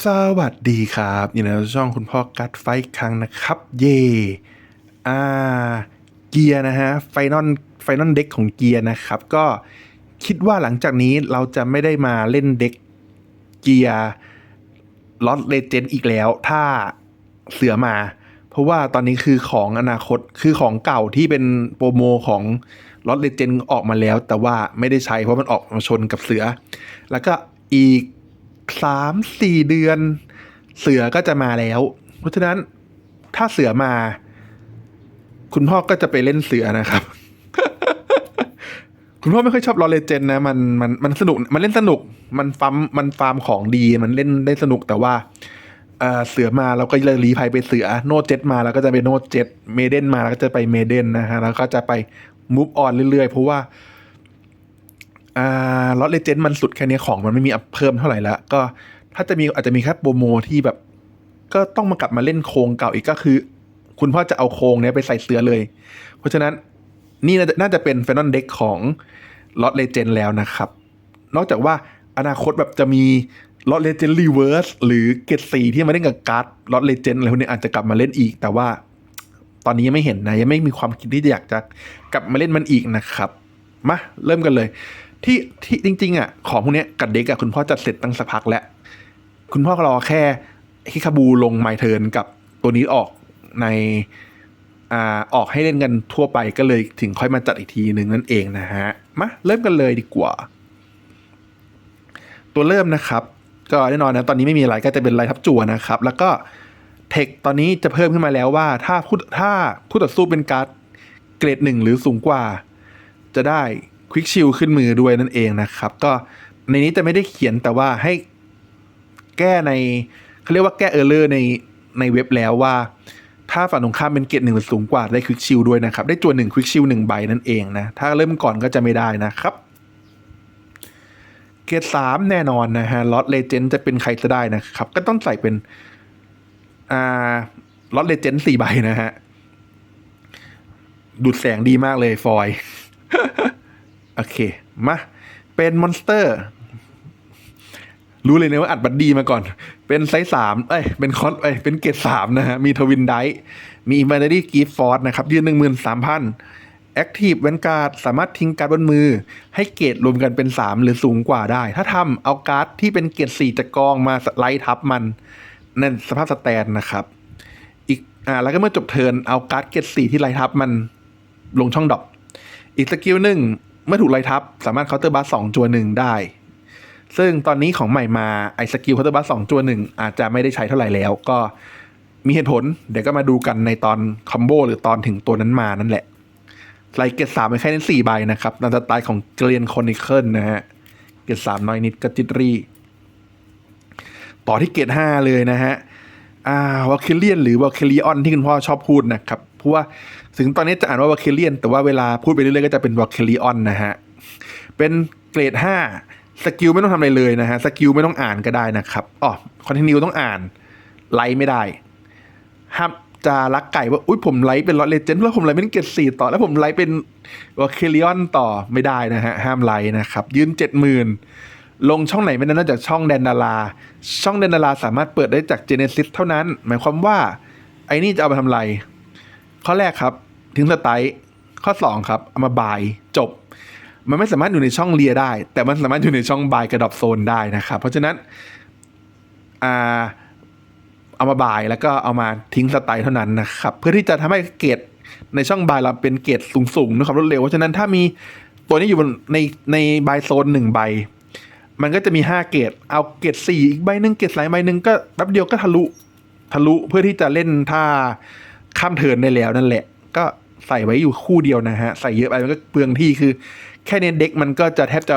สวัสดีครับยินดีต้อนรับช่องคุณพ่อกัดไฟครั้งนะครับ เย่อ่าเกียร์นะฮะไฟนอลไฟนอลเด็กของเกียร์นะครับ ก็คิดว่าหลังจากนี้เราจะไม่ได้มาเล่นเด็กเกียร์ลอตเลเจนอีกแล้ว ถ้าเสือมา เพราะว่าตอนนี้คือของอนาคตคือของเก่าที่เป็นโปรโมของลอตเลเจนออกมาแล้ว แต่ว่าไม่ได้ใช้เพราะมันออกมาชนกับเสือ แล้วก็อีก สามสี่เดือน เสือก็จะมาแล้ว เพราะฉะนั้นถ้าเสือมา คุณพ่อก็จะไปเล่นเสือนะครับ คุณพ่อไม่ค่อยชอบลอเลเจนนะมันมันมันสนุกมันเล่นสนุก มันฟาร์มมันฟาร์มของดีมันเล่นได้สนุกแต่ว่าเอเสือมาเราก็เลยรีภัยไปเสือโนเจ็ตมาเราก็จะไปโนเจ็ตเมเดนมาเราก็จะไปเมเดนนะฮะแล้วก็จะไปมูฟออนเรื่อยๆ เพราะว่า อ่าลอตเลเจนด์มันสุดแค่นี้ของมันไม่มีอัพเพิ่มเท่าไหร่แล้ว ก็ถ้าจะมีอาจจะมีแค่โปรโมที่แบบ ก็ต้องมากลับมาเล่นโครงเก่าอีกก็คือ คุณพ่อจะเอาโครงเนี้ยไปใส่เสือเลย เพราะฉะนั้นนี่น่าจะน่าจะเป็นแฟนนอลเด็กของลอตเลเจนด์แล้วนะครับ นอกจากว่าอนาคตแบบจะมีลอตเลเจนด์รีเวิร์สหรือเกตสีที่มาเล่นกับการ์ดลอตเลเจนด์อะไรพวกนี้อาจจะกลับมาเล่นอีก แต่ว่าตอนนี้ยังไม่เห็นนะ ยังไม่มีความคิดที่อยากจะกลับมาเล่นมันอีกนะครับ มาเริ่มกันเลย ที่ที่จริง ๆอะของพวกนี้กับเด็กอะคุณพ่อจัดเสร็จตั้งสักพักแล้ว คุณพ่อก็รอแค่ฮิคาบูลงไมเทิร์นกับตัวนี้ออกในอ่าออกให้เล่นกันทั่วไปก็เลยถึงค่อยมาจัดอีกทีหนึ่งนั่นเองนะฮะมาเริ่มกันเลยดีกว่า ตัวเริ่มนะครับ ก็แน่นอนนะตอนนี้ไม่มีอะไรก็จะเป็นลายทับจั่วนะครับ แล้วก็เทคตอนนี้จะเพิ่มขึ้นมาแล้วว่า ถ้าผู้ถ้าผู้ต่อสู้เป็นการ์ดเกรดหนึ่งหรือสูงกว่า จะได้ ควิกชิลขึ้นมือด้วยนั่นเองนะครับ ก็ในนี้จะไม่ได้เขียนแต่ว่าให้แก้ในเขาเรียกว่าแก้เออร์เลอร์ในในเว็บแล้วว่า ถ้าฝั่งตรงข้ามเป็นเกรดหนึ่งหรือสูงกว่าได้ควิกชิลด้วยนะครับ ได้จวนหนึ่งควิกชิลหนึ่งใบนั่นเองนะ ถ้าเริ่มก่อนก็จะไม่ได้นะครับเกรดสามแน่นอนนะฮะลอตเลเจนจะเป็นใครจะได้นะครับ ก็ต้องใส่เป็นอ่าลอตเลเจนสี่ใบนะฮะดูดแสงดีมากเลยฟอย โอเค มา เป็นมอนสเตอร์ รู้เลยนะว่าอัดบัดดีมาก่อน เป็นไซส์สามเอ้ย เป็นคอสเอ้ย เป็นเกรดสามนะฮะ มีทวินไดมีอินว n น r รี่กีฟฟอร์ดนะครับ ยืนหนึ่งหมื่นสามพันแอคทีฟเวนการ์ดสามารถทิ้งการ์ดบนมือ ให้เกรดรวมกันเป็นสามหรือสูงกว่าได้ ถ้าทำเอาการ์ดที่เป็นเกรดสี่จากกองมาไล่ทับมันนั่นสภาพสแตนนะครับ อีกอ่าแล้วก็เมื่อจบเทิร์นเอาการ์ดเกรดสี่ที่ไล่ทับมันลงช่องดอปอีกสกิลหนึ่ง เมื่อถูกไล่ทับ สามารถเคาน์เตอร์บัสสองจัวหนึ่งได้ ซึ่งตอนนี้ของใหม่มาไอ้สกิลเคาน์เตอร์บัสสองจัวหนึ่งอาจจะไม่ได้ใช้เท่าไหร่แล้ว ก็มีเหตุผล เดี๋ยวก็มาดูกันในตอนคอมโบหรือตอนถึงตัวนั้นมานั่นแหละไลเกตสามเป็นแค่นั้นสี่ใบนะครับตามสไตล์ของเกลียนคอนิเคิลนะฮะ เกตสามน้อยนิดกระจิตรี ต่อที่เกตห้าเลยนะฮะ อ่าวอลเคเลียนหรือวอลเคิลีออนที่คุณพ่อชอบพูดนะครับ เพราะว่าถึงตอนนี้จะอ่านว่าวอลเคเลียนแต่ว่าเวลาพูดไปเรื่อยๆก็จะเป็นวอลเคิลีออนนะฮะ เป็นเกรดห้าสกิลไม่ต้องทำอะไรเลยนะฮะ สกิลไม่ต้องอ่านก็ได้นะครับอ๋อคอนติเนียต้องอ่าน ไลท์ไม่ได้ห้ามจะรักไก่ว่า อุ้ยผมไลท์เป็นลอตเลเจนด์แล้วผมไลท์เป็นเกรดสี่ต่อ แล้วผมไลท์เป็นวอลเคิลีออนต่อไม่ได้นะฮะ ห้ามไลท์นะครับ ยืนเจ็ดหมื่น ลงช่องไหนไม่ได้นอกจากช่องแดนดารา ช่องแดนดาราสามารถเปิดได้จาก Genesis เท่านั้น หมายความว่า ไอ้นี่จะเอาไปทำอะไร ข้อแรกครับทิ้งสไตล์ข้อ 2 ครับ เอามาบายจบ มันไม่สามารถอยู่ในช่องเลียได้ แต่มันสามารถอยู่ในช่องบายกระดอบโซนได้นะครับ เพราะฉะนั้นอ่าเอามาบายแล้วก็เอามาทิ้งสไตล์เท่านั้นนะครับ เพื่อที่จะทำให้เกรดในช่องบายเราเป็นเกรดสูงๆด้วยความรวดเร็ว เพราะฉะนั้นถ้ามีตัวนี้อยู่บนในในบายโซนหนึ่งใบ มันก็จะมีห้าเกรดเอาเกรดสี่อีกใบหนึ่งเกรดสายใบหนึ่งก็แป๊บเดียวก็ทะลุทะลุเพื่อที่จะเล่นท่าข้ามเทินได้แล้วนั่นแหละ ก็ใส่ไว้อยู่คู่เดียวนะฮะ ใส่เยอะไปมันก็เปลืองที่คือ แค่ในเด็กมันก็จะแทบจะ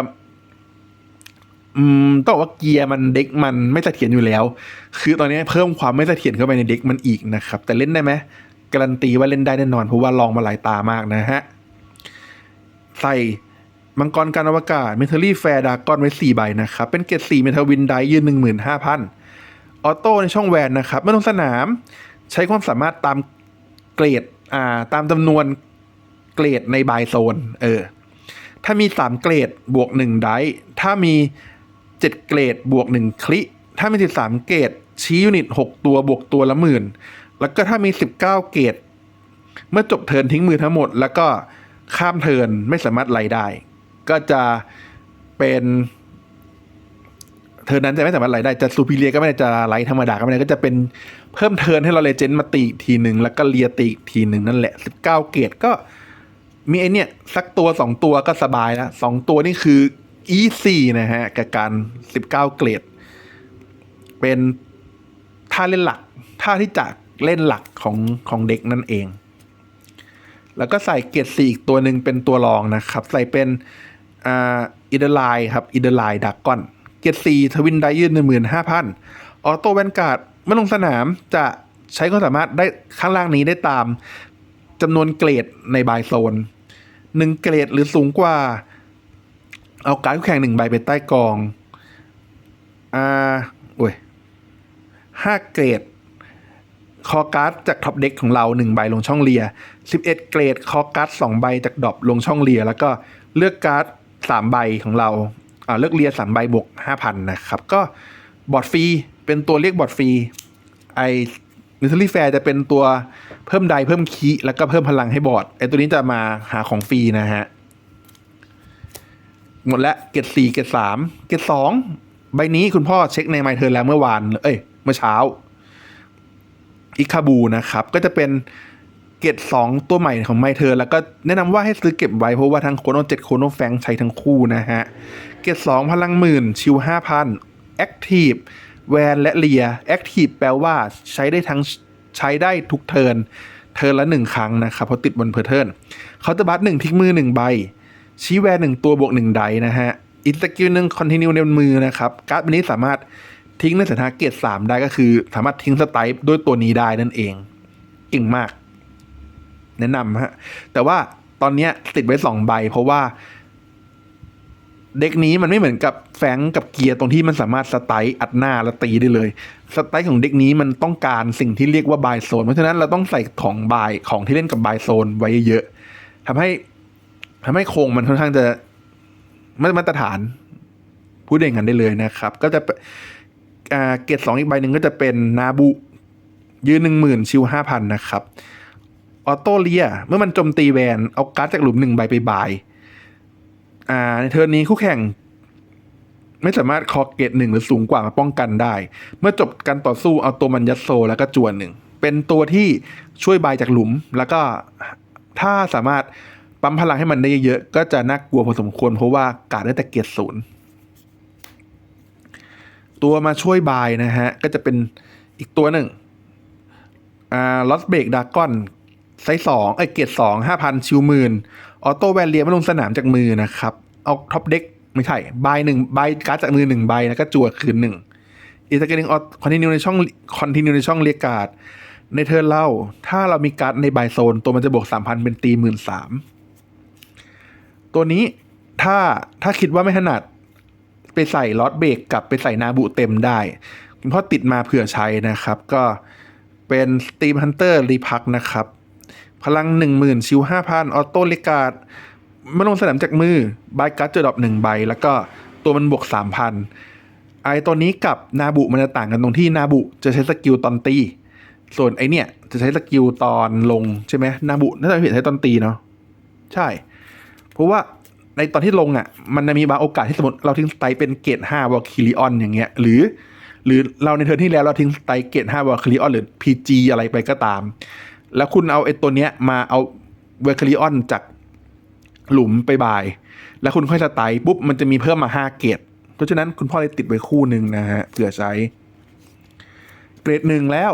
อืมต้องบอกว่าเกียร์มันเด็กมันไม่เสถียรอยู่แล้ว คือตอนนี้เพิ่มความไม่เสถียรเข้าไปในเด็กมันอีกนะครับ แต่เล่นได้ไหมการันตีว่าเล่นได้แน่นอนเพราะว่าลองมาหลายตามากนะฮะ ใส่ มังกรการอวกาศเมทัลลี่แฟร์ดากอนไว้สี่ใบนะครับ เป็นเกรดสี่เมทัลวินไดยืนหนึ่งหมื่นห้าพันออโต้ในช่องแวนนะครับไม่ต้องสนามใช้ความสามารถตามเกรดอ่าตามจำนวนเกรดในบายโซนเออถ้ามีสามเกรดบวกหนึ่งไดถ้ามีเจ็ดเกรดบวกหนึ่งคลิ ถ้ามี 13 เกรดชี้ยูนิต 6 ตัวบวกตัวละหมื่น แล้วก็ถ้ามี 19 เกรดเมื่อจบเทินทิ้งมือทั้งหมด แล้วก็ข้ามเทินไม่สามารถไล่ได้ ก็จะเป็นเทิร์นนั้นจะไม่สามารถไหลได้จะซูพิเลียก็ไม่ได้จะไหลธรรมดาก็ไม่ได้ก็จะเป็นเพิ่มเทิร์นให้เราเลเจนด์มาตีทีหนึ่งแล้วก็เลียตีทีหนึ่งนั่นแหละ 19 เกรดก็มีไอเนี่ยสักตัวสองตัวก็สบายแล้วสองตัวนี่คือ easy นะฮะกับการ 19 เกรด เป็นท่าเล่นหลักท่าที่จะเล่นหลักของของเด็กนั่นเอง แล้วก็ใส่เกรดสี่อีกตัวหนึ่งเป็นตัวรองนะครับ ใส่เป็น อ่าอิเดอร์ไลครับอิเดอร์ไลดักกอน เกรดสี่ทวินไดยืนหนึ่งหมื่นห้าพันออโต้แวนการ์ดเมื่อลงสนามจะใช้ความสามารถได้ข้างล่างนี้ได้ตามจำนวนเกรดในบายโซนหนึ่งเกรดหรือสูงกว่า เอาการดแข่งหนึ่งใบไปใต้กอง อ่าโอ้ยห้าเกรด คอการ์ดจากท็อปเด็กของเราหนึ่งใบลงช่องเลียสิบเอ็ดเกรด คอการ์ดสองใบจากดรอปลงช่องเลีย แล้วก็เลือกการ์ด สามใบของเราเลือกเลียสามใบบวกห้าพันนะครับ ก็บอร์ดฟรีเป็นตัวเรียกบอร์ดฟรีไอมิสซิลี่แฟร์จะเป็นตัวเพิ่มไดเพิ่มคีแล้วก็เพิ่มพลังให้บอร์ดไอตัวนี้จะมาหาของฟรีนะฮะ หมดแล้วเกรดสี่เกรดสามเกรดสองใบนี้คุณพ่อเช็คในไมเทอร์แล้วเมื่อวาน เอ้ย เมื่อเช้า อิคาบูนะครับ ก็จะเป็น กรดสองตัวใหม่ของไมเทอร์แล้วก็แนะนำว่าให้ซื้อเก็บไว้ เพราะว่าทั้งโคโนเจ็ดโคโนแฟงใช้ทั้งคู่นะฮะ เกรดสองพลังหมื่น ชิวห้าพันแอคทีฟแวนและเลียแอคทีฟแปลว่าใช้ได้ทั้งใช้ได้ทุกเทิร์นเทิร์นละหนึ่งครั้งนะครับเพราะติดบนเพอร์เทิร์นเขาจะบัตหนึ่งทิ้งมือหนึ่งใบ ชี้แวนหนึ่งตัวบวกหนึ่งไดนะฮะอีกสกิลหนึ่งคอนติเนียในมือนะครับการ์ดใบนี้สามารถทิ้งในสถานะเกรดสามได้ก็คือ สามารถทิ้งสไตล์ด้วยตัวนี้ได้นั่นเองเก่งมาก แนะนำฮะ แต่ว่าตอนนี้ติดไว้สองใบ เพราะว่า เด็กนี้มันไม่เหมือนกับแฟงกับเกียร์ตรงที่มันสามารถสไตล์อัดหน้าแล้วตีได้เลย สไตล์ของเด็กนี้มันต้องการสิ่งที่เรียกว่าบายโซน เพราะฉะนั้นเราต้องใส่ของบายของที่เล่นกับบายโซนไว้เยอะทำให้ทำให้โครงมันค่อนข้างจะไม่มาตรฐานพูดอย่างนั้นได้เลยนะครับ ก็จะเป็นอ่าเกรดสองอีกใบหนึ่งก็จะเป็นนาบุยืนหนึ่งหมื่นชิวห้าพันนะครับ ออโต้เลียเมื่อมันโจมตีแวน เอาการ์ดจากหลุมหนึ่งใบไปบาย อ่า ในเทิร์นนี้คู่แข่ง ไม่สามารถคอเกตหนึ่งหรือสูงกว่ามาป้องกันได้ เมื่อจบการต่อสู้เอาตัวมันยัดโซแล้วก็จวนหนึ่ง เป็นตัวที่ช่วยบายจากหลุม แล้วก็ถ้าสามารถปั๊มพลังให้มันได้เยอะๆก็จะน่ากลัวพอสมควรเพราะว่าการดได้แต่เกียรติศูนย์ตัวมาช่วยบายนะฮะ ก็จะเป็นอีกตัวหนึ่งอ่าลอสเบรกดากอน ไซส์สองไอเกียรติสองห้าพันชิวหมื่นออโต้แวนเลียไม่ลงสนามจากมือนะครับ เอาท็อปเด็กไม่ใช่ใบหนึ่งใบการ์ดจากมือหนึ่งใบแล้วก็จั่วคืนหนึ่งอีกสกิลหนึ่งออคอนติเนียในช่องคอนติเนียในช่องเรียกาดในเทิร์นเล่า ถ้าเรามีการ์ดในใบโซน ตัวมันจะบวกสามพันเป็นตีหมื่นสามตัวนี้ถ้าถ้าคิดว่าไม่ถนัดไปใส่ลอตเบรกกับไปใส่นาบุเต็มได้ คุณพ่อติดมาเผื่อใช้นะครับ ก็เป็นสตีมฮันเตอร์รีพักนะครับ พลัง 10,000 ชิว 5,000 ออโต้เลกาดมาลงสนามจากมือบายการ์ดเจอดรอปหนึ่งใบ แล้วก็ตัวมันบวก 3,000 ไอตัวนี้กับนาบุมันจะต่างกันตรงที่นาบุจะใช้สกิลตอนตี ส่วนไอเนี่ยจะใช้สกิลตอนลงใช่ไหมนาบุน่าจะผิดใช้ตอนตีเนาะใช่ เพราะว่าในตอนที่ลงอะ มันจะมีบางโอกาสที่สมมติเราทิ้งสไตเป็นเกรดห้าวอลคิริออนอย่างเงี้ย หรือหรือเราในเทิร์นที่แล้วเราทิ้งสไตเกรดห้าวอลคิริออนหรือ PG อะไรไปก็ตาม แล้วคุณเอาไอ้ตัวเนี้ยมาเอาเวอร์คิริออนจากหลุมไปบาย แล้วคุณค่อยสไตล์ปุ๊บ มันจะมีเพิ่มมาห้าเกรดเพราะฉะนั้นคุณพ่อเลยติดไว้คู่หนึ่งนะฮะเผื่อใช้ เกรดหนึ่งแล้ว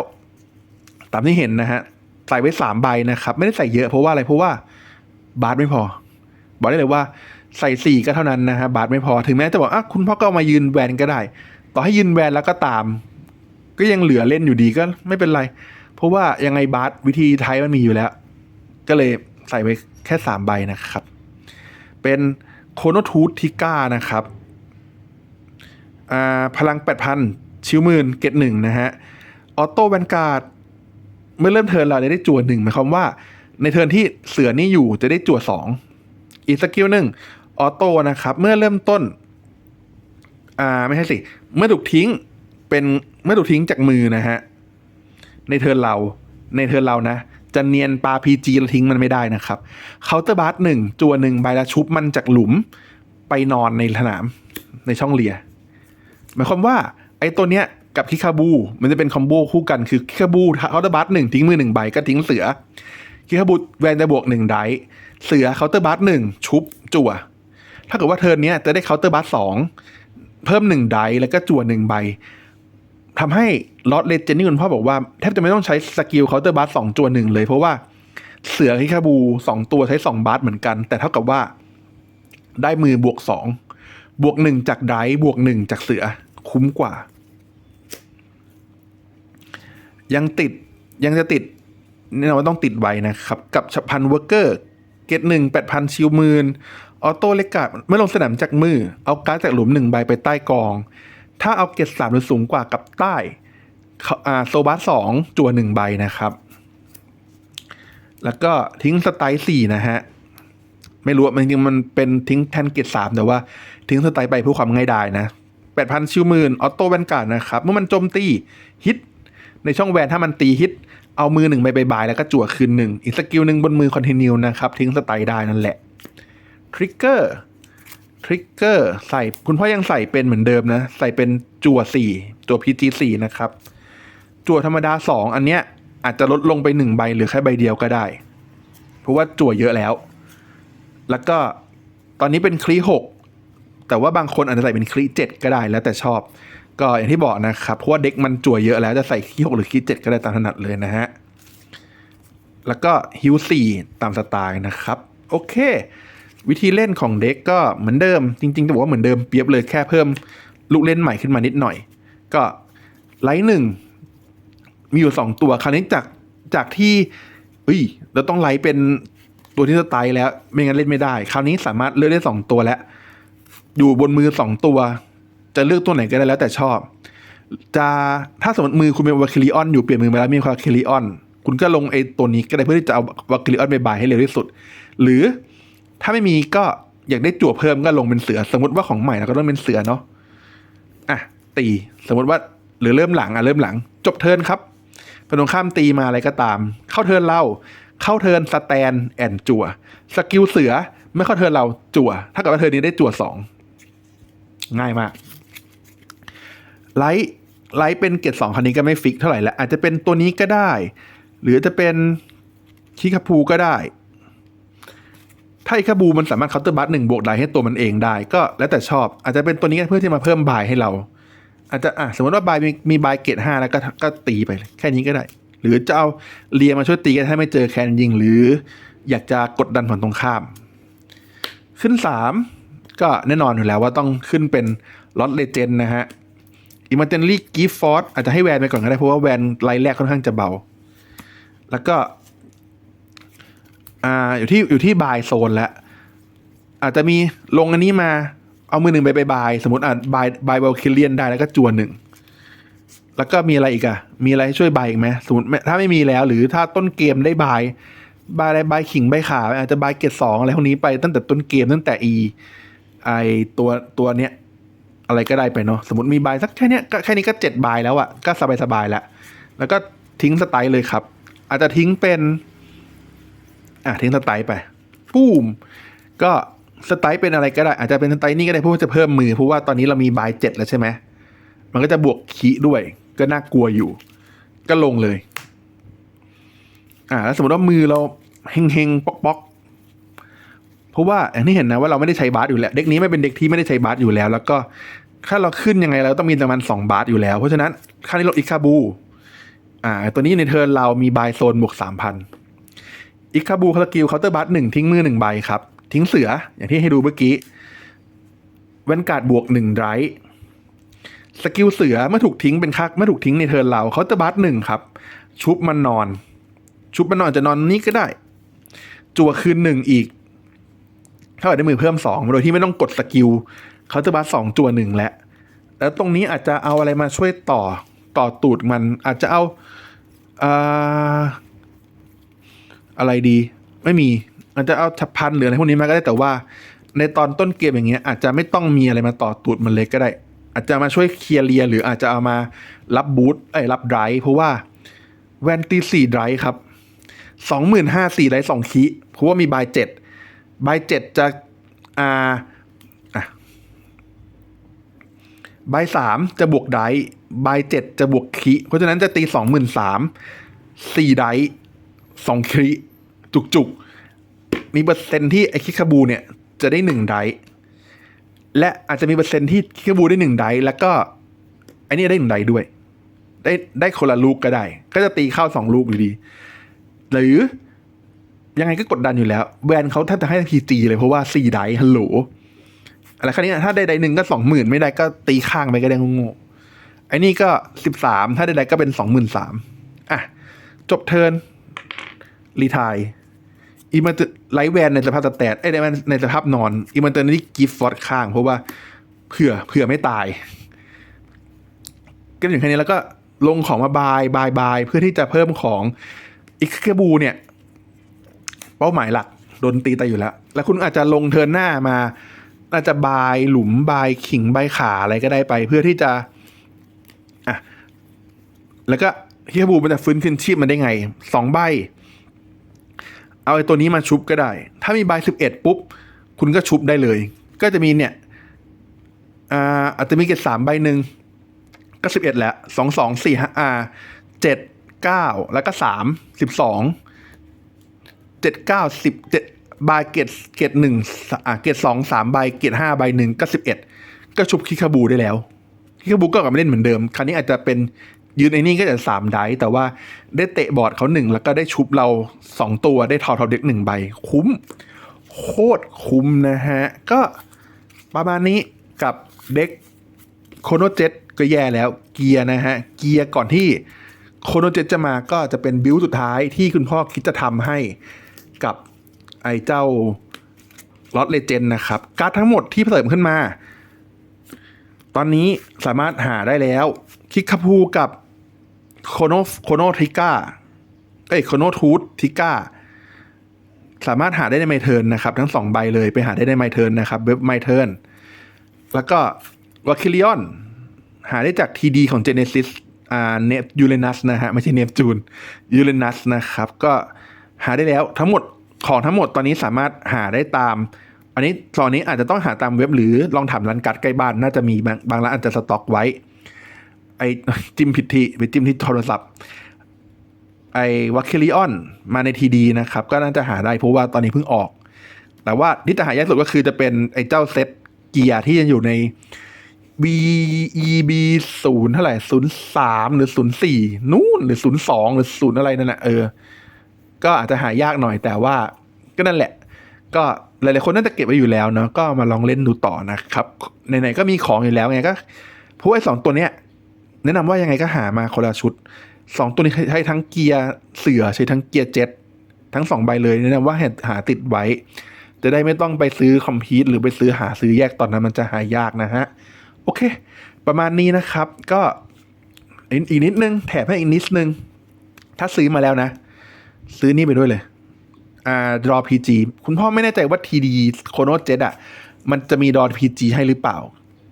ตามที่เห็นนะฮะ ใส่ไว้สามใบนะครับ ไม่ได้ใส่เยอะเพราะว่าอะไรเพราะว่าบาสไม่พอ บอกได้เลยว่าใส่สี่ก็เท่านั้นนะฮะบาทไม่พอถึงแม้จะบอกอะคุณพ่อก็เอามายืนแวนก็ได้ ต่อให้ยืนแวนแล้วก็ตาม ก็ยังเหลือเล่นอยู่ดีก็ไม่เป็นไร เพราะว่ายังไงบาสวิธีไทยมันมีอยู่แล้ว ก็เลยใส่ไปแค่สามใบนะครับ เป็นโคโนทูธทิก้านะครับพลังแปดพันชิวหมื่นเกตหนึ่งนะฮะ ออโต้แวนการ์ดเมื่อเริ่มเทิร์นเราจะได้จั่วหนึ่งหมายความว่า ในเทิร์นที่เสือนี่อยู่จะได้จั่วสองอีกสกิลหนึ่งออโต้นะครับ เมื่อเริ่มต้น อ่า ไม่ใช่สิ เมื่อถูกทิ้งเป็นเมื่อถูกทิ้งจากมือนะฮะ ในเทิร์นเรา ในเทิร์นเรานะ จะเนียนปลาพีจีแล้วทิ้งมันไม่ได้นะครับเคาน์เตอร์บาร์หนึ่งจัวหนึ่งใบละชุบมันจากหลุมไปนอนในสนามในช่องเลียหมายความว่าไอ้ตัวเนี้ยกับคิคาบู มันจะเป็นคอมโบคู่กันคือคิคาบูเคาน์เตอร์บัสหนึ่งทิ้งมือหนึ่งใบก็ทิ้งเสือคิคาบูแวนจะบวกหนึ่งไดเสือเคาน์เตอร์บัสหนึ่งชุบจั่ว ถ้าเกิดว่าเทิร์นเนี้ยจะได้เคาน์เตอร์บัสสองเพิ่มหนึ่งไดแล้วก็จั่วหนึ่งใบ ทำให้ลอตเลเจนนี่คุณพ่อบอกว่า แทบจะไม่ต้องใช้สกิลเคาน์เตอร์บัสสองจั่วหนึ่งเลย เพราะว่าเสือคิคาบูสองตัวใช้สองบัสเหมือนกัน แต่เท่ากับว่า ได้มือบวกสองบวกหนึ่งจากไดบวกหนึ่งจากเสือ คุ้มกว่า ยังติดยังจะติดแน่นอนว่าต้องติดไว้นะครับ กับฉับพันเวอร์เกอร์เกตหนึ่งแปดพันชิวหมื่นออโต้เลกาดเมื่อลงสนามจากมือ เอาการ์ดจากหลุมหนึ่งใบไปใต้กอง ถ้าเอาเกตสามหรือสูงกว่ากับใต้โซบัสสองจั่วหนึ่งใบนะครับ แล้วก็ทิ้งสไตล์สี่นะฮะ ไม่รู้มันจริงมันเป็นทิ้งแทนเกตสามแต่ว่าทิ้งสไตล์ไปเพื่อความง่ายดายนะแปดพันชิวหมื่นออโต้แวนการ์ดนะครับ เมื่อมันโจมตีฮิตในช่องแวนถ้ามันตีฮิต เอามือหนึ่งไปบายแล้วก็จั่วคืนหนึ่งอีกสกิลหนึ่งบนมือคอนติเนียนะครับ ทิ้งสไตล์ได้นั่นแหละทริกเกอร์ ทริกเกอร์ใส่คุณพ่อยังใส่เป็นเหมือนเดิมนะ ใส่เป็นจั่วสี่ตัว PG สี่นะครับ จั่วธรรมดาสองอันเนี้ยอาจจะลดลงไปหนึ่งใบหรือแค่ใบเดียวก็ได้ เพราะว่าจั่วเยอะแล้ว แล้วก็ตอนนี้เป็นคลีหกแต่ว่าบางคนอาจจะใส่เป็นคลีเจ็ดก็ได้แล้วแต่ชอบ ก็อย่างที่บอกนะครับ เพราะว่าเด็กมันจั่วเยอะแล้วจะใส่คลีหกหรือคลีเจ็ดก็ได้ตามถนัดเลยนะฮะแล้วก็ฮิวสี่ตามสไตล์นะครับ โอเค วิธีเล่นของเด็กก็เหมือนเดิม จริงๆจะบอกว่าเหมือนเดิมเปรียบเลยแค่เพิ่มลูกเล่นใหม่ขึ้นมานิดหน่อย ก็ไลท์หนึ่งมีอยู่สองตัวคราวนี้จากจากที่เอ้ยเราต้องไลท์เป็นตัวที่สไตล์แล้ว ไม่งั้นเล่นไม่ได้ คราวนี้สามารถเลือกได้สองตัวแล้ว อยู่บนมือสองตัว จะเลือกตัวไหนก็ได้แล้วแต่ชอบ จะถ้าสมมติมือคุณเป็นวาคิลิออนอยู่เปลี่ยนมือมาแล้วมีวาคิลิออนคุณก็ลงไอ้ตัวนี้ก็ได้เพื่อที่จะเอาวาคิลิออนไปบายให้เร็วที่สุด หรือ ถ้าไม่มีก็อยากได้จั่วเพิ่มก็ลงเป็นเสือ สมมติว่าของใหม่เราก็ต้องเป็นเสือเนาะอะตี สมมติว่าหรือเริ่มหลังอะเริ่มหลัง จบเทิร์นครับเป็นตรงข้ามตีมาอะไรก็ตาม เข้าเทิร์นเราเข้าเทิร์นสแตนแอนจั่วสกิลเสือไม่เข้าเทิร์นเราจั่วถ้ากับว่าเทิร์นนี้ได้จั่วสองง่ายมากไลท์ไลท์เป็นเกตสองคันนี้ก็ไม่ฟิกเท่าไหร่แล้วอาจจะเป็นตัวนี้ก็ได้ หรือจะเป็นคิคาพูก็ได้ ถ้าอิคาบูมันสามารถเคาน์เตอร์บัตหนึ่งบวกไดให้ตัวมันเองได้ ก็แล้วแต่ชอบ อาจจะเป็นตัวนี้เพื่อที่มาเพิ่มบายให้เรา อาจจะอะสมมติว่าบายมีมีบายเกตห้าแล้วก็ก็ตีไปแค่นี้ก็ได้ หรือจะเอาเลียมาช่วยตีกันถ้าไม่เจอแคนยิง หรืออยากจะกดดันฝั่งตรงข้าม ขึ้นสามก็แน่นอนอยู่แล้วว่าต้องขึ้นเป็นลอตเลเจนนะฮะอิม r เ e นลี่กิฟฟอร์อาจจะให้แวนไปก่อนก็ได้เพราะว่าแวนไลน์แรกค่อนข้างจะเบา แล้วก็ อ่าอยู่ที่อยู่ที่บายโซนแล้วอาจจะมีลงอันนี้มา เอามือหนึ่งไปบาย สมมติอะบายบายเวลคิเลียนได้แล้วก็จวนหนึ่งแล้วก็มีอะไรอีกอะมีอะไรให้ช่วยบายอีกไหมสมมติถ้าไม่มีแล้วหรือถ้าต้นเกมได้บายบายอะไรบายขิงบายขาอาจจะบายเกตสองอะไรพวกนี้ไปตั้งแต่ต้นเกมตั้งแต่อีไอตัวตัวเนี้ยอะไรก็ได้ไปเนาะสมมติมีบายสักแค่เนี้ยแค่นี้ก็เจ็ดบายแล้วอะก็สบายสบายแล้วแล้วก็ทิ้งสไตล์เลยครับ อาจจะทิ้งเป็น อะทิ้งสไตล์ไปปุ้มก็สไตล์เป็นอะไรก็ได้ อาจจะเป็นสไตล์นี่ก็ได้เพราะว่าจะเพิ่มมือเพราะว่าตอนนี้เรามีบายเจ็ดแล้วใช่ไหมมันก็จะบวกขีด้วย ก็น่ากลัวอยู่ ก็ลงเลย อ่าแล้วสมมติว่ามือเราเฮงเฮงป๊อกป๊อกเพราะว่าอย่างที่เห็นนะว่าเราไม่ได้ใช้บาสอยู่แล้วเด็กนี้ไม่เป็นเด็กที่ไม่ได้ใช้บาสอยู่แล้ว แล้วก็ถ้าเราขึ้นยังไงเราต้องมีประมาณสองบาสอยู่แล้ว เพราะฉะนั้นค่านี้ลดอีกคาบู อ่า ตัวนี้ในเทิร์นเรามีบายโซนบวกสามพัน อิคาบูคารากิลเคาน์เตอร์บัตหนึ่งทิ้งมือหนึ่งใบครับ ทิ้งเสืออย่างที่ให้ดูเมื่อกี้แวนการ์ดบวกหนึ่งไรสกิลเสือเมื่อถูกทิ้งเป็นคักเมื่อถูกทิ้งในเทิร์นเราเคาน์เตอร์บัตหนึ่งครับ ชุบมันนอน ชุบมันนอนจะนอนนี้ก็ได้ จั่วคืนหนึ่งอีกเท่ากับได้มือเพิ่มสองโดยที่ไม่ต้องกดสกิลเคาน์เตอร์บัตสองจั่วหนึ่งแล้วแล้วตรงนี้อาจจะเอาอะไรมาช่วยต่อต่อตูดมันอาจจะเอา อะไรดี ไม่มีอาจจะเอาฉับพันหรืออะไรพวกนี้มาก็ได้แต่ว่า ในตอนต้นเกมอย่างเงี้ยอาจจะไม่ต้องมีอะไรมาต่อตูดมันเลยก็ได้ อาจจะมาช่วยเคลียร์เลียหรืออาจจะเอามารับบูทเอ้รับไดร์เพราะว่าแวนตีสี่ไดร์ครับสองหมื่นห้าสี่ไดร์สองคีเพราะว่ามีบายเจ็ดบายเจ็ดจะอ่าอะบายสามจะบวกไดร์บายเจ็ดจะบวกคีเพราะฉะนั้นจะตีสองหมื่นสามสี่ไดร์สองคี จุกจุกๆ มีเปอร์เซ็นต์ที่ไอคิคาบูเนี่ยจะได้หนึ่งไดและอาจจะมีเปอร์เซ็นต์ที่คิคาบูได้หนึ่งไดแล้วก็ไอนี่ได้หนึ่งไดด้วย ได้ได้คนละลูกก็ได้ ก็จะตีเข้าสองลูกอยู่ดี หรือยังไงก็กดดันอยู่แล้ว แบรนด์เขาแทบจะให้พีจีเลยเพราะว่าสี่ไดฮัลโหลอะไรคันนี้ถ้าได้ไดหนึ่งก็สองหมื่นไม่ได้ก็ตีข้างไปก็ได้งงๆไอ้นี่ก็สิบสามถ้าได้ไดก็เป็นสองหมื่นสามอะ จบเทิร์นรีทาย อีมันไลท์แวนในสภาพสแตทไอ้ในในสภาพนอน อีมันเตอร์นี่กิฟต์ฟอร์ดข้าง เพราะว่าเผื่อเผื่อไม่ตายก็อย่างแค่นี้แล้วก็ลงของมาบายบายบายเพื่อที่จะเพิ่มของอีกเคบูเนี่ย เป้าหมายหลักโดนตีตายอยู่แล้ว แล้วคุณอาจจะลงเทินหน้ามาอาจจะบายหลุมบายขิงบายขาอะไรก็ได้ไป เพื่อที่จะอะแล้วก็เฮียบูมันจะฟื้นคืนชีพมันได้ไงสองใบ เอาไอ้ตัวนี้มาชุบก็ได้ ถ้ามีใบสิบเอ็ดปุ๊บ คุณก็ชุบได้เลย ก็จะมีเนี่ยอ่าอาจจะมีเกตสามใบหนึ่งก็สิบเอ็ดแล้วสองสองสี่ห้าเจ็ดเก้าแล้วก็สามสิบสองเจ็ดเก้าสิบเจ็ดใบเกตเกตหนึ่งอ่าเกตสองสามใบเกตห้าใบหนึ่งก็สิบเอ็ดก็ชุบคิคาบูได้แล้วคิคาบูก็กลับมาเล่นเหมือนเดิม คราวนี้อาจจะเป็น ยืนไอ้นี่ก็จะสามไดแต่ว่าได้เตะบอร์ดเขาหนึ่งแล้วก็ได้ชุบเราสองตัวได้ทอทอเด็กหนึ่งใบ คุ้ม โคตรคุ้มนะฮะ ก็ประมาณนี้กับเด็กโคโนเจ็ตก็แย่แล้วเกียร์นะฮะ เกียร์ก่อนที่โคโนเจ็ตจะมาก็จะเป็นบิวสุดท้ายที่คุณพ่อคิดจะทำให้กับไอ้เจ้าลอตเลเจนนะครับ การ์ดทั้งหมดที่เสริมขึ้นมา ตอนนี้สามารถหาได้แล้ว คิกคาพูกับ โคโนโคโนทิก้าเอ้ยโคโนทูธทิก้าสามารถหาได้ในไมเทิร์นนะครับ ทั้งสองใบเลยไปหาได้ในไมเทิร์นนะครับ เว็บไมเทิร์นแล้วก็วาคิลิออนหาได้จากทีดีของ Genesis อ่าเนปยูเรนัสนะฮะ ไม่ใช่เนปจูนยูเรนัสนะครับ ก็หาได้แล้วทั้งหมดของทั้งหมดตอนนี้สามารถหาได้ตาม อันนี้ตอนนี้อาจจะต้องหาตามเว็บหรือลองถามร้านการ์ดใกล้บ้านน่าจะมีบางบางร้านอาจจะสต็อกไว้ ไอจิ้มผิดที่ไปจิ้มที่โทรศัพท์ ไอวัคเคลิออนมาในทีดีนะครับ ก็น่าจะหาได้เพราะว่าตอนนี้เพิ่งออก แต่ว่าที่จะหายากสุดก็คือจะเป็นไอเจ้าเซตเกียร์ที่ยังอยู่ใน B E B ศูนย์เท่าไหร่ศูนย์สามหรือศูนย์สี่นู่นหรือศูนย์สองหรือศูนย์อะไรนั่นแหละเออ ก็อาจจะหายากหน่อยแต่ว่า ก็นั่นแหละ ก็หลายๆคนน่าจะเก็บไว้อยู่แล้วเนาะก็มาลองเล่นดูต่อนะครับไหนๆก็มีของอยู่แล้วไงก็พว่าไอ้สองตัวเนี้ย แนะนำว่ายังไงก็หามาคนละชุดสองตัวนี้ใช้ทั้งเกียร์เสือใช้ทั้งเกียร์เจ็ตทั้งสองใบเลยแนะนำว่าหหาติดไว้ จะได้ไม่ต้องไปซื้อคอมพิวต์หรือไปซื้อหาซื้อแยกตอนนั้นมันจะหายากนะฮะ โอเค ประมาณนี้นะครับ ก็อีกนิดนึง แถมให้อีกนิดนึง ถ้าซื้อมาแล้วนะ ซื้อนี่ไปด้วยเลย อ่าดรอพีจีคุณพ่อไม่แน่ใจว่าทีดีโคโนเจ็ตอะ มันจะมีดอพีจีให้หรือเปล่า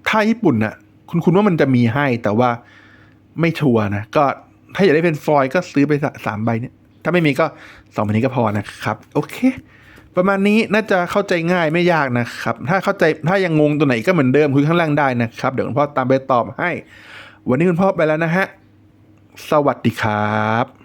ถ้าญี่ปุ่นน่ะ คุณคุณว่ามันจะมีให้แต่ว่า ไม่ชัวร์นะ ก็ถ้าอยากได้เป็นฟอยก็ซื้อไปสสามใบเนี่ย ถ้าไม่มีก็สองใบนี้ก็พอนะครับ โอเค ประมาณนี้น่าจะเข้าใจง่ายไม่ยากนะครับ ถ้าเข้าใจถ้ายังงงตัวไหนก็เหมือนเดิมคุยข้างล่างได้นะครับ เดี๋ยวคุณพ่อตามไปตอบให้ วันนี้คุณพ่อไปแล้วนะฮะ สวัสดีครับ